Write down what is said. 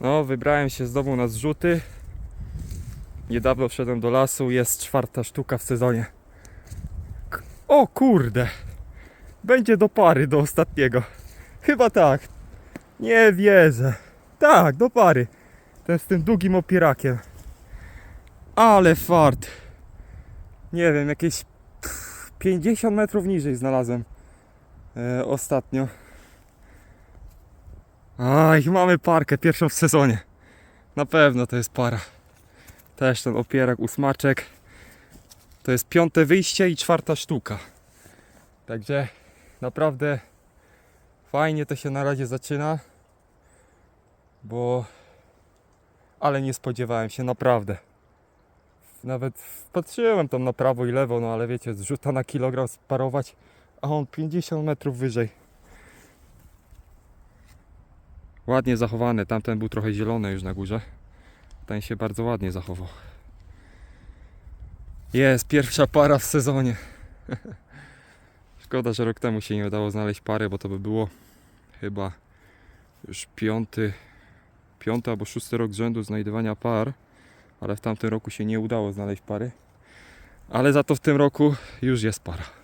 No, wybrałem się z domu na zrzuty. Niedawno wszedłem do lasu, jest czwarta sztuka w sezonie. O kurde! Będzie do pary, do ostatniego. Chyba tak. Nie wierzę. Tak, do pary. Ten z tym długim opierakiem. Ale fart. Nie wiem, jakieś pff, 50 metrów niżej znalazłem e, ostatnio. Aj, mamy parkę, pierwszą w sezonie. Na pewno to jest para. Też ten opierak, ósmaczek. To jest piąte wyjście i czwarta sztuka. Także naprawdę fajnie to się na razie zaczyna. Bo... Ale nie spodziewałem się, naprawdę. Nawet patrzyłem tam na prawo i lewo, no ale wiecie, zrzuta na kilogram sparować, a on 50 metrów wyżej. Ładnie zachowany, tamten był trochę zielony już na górze. Ten się bardzo ładnie zachował. Jest, pierwsza para w sezonie. Szkoda, że rok temu się nie udało znaleźć pary, bo to by było chyba już piąty, piąty albo szósty rok z rzędu znajdywania par, ale w tamtym roku się nie udało znaleźć pary. Ale za to w tym roku już jest para.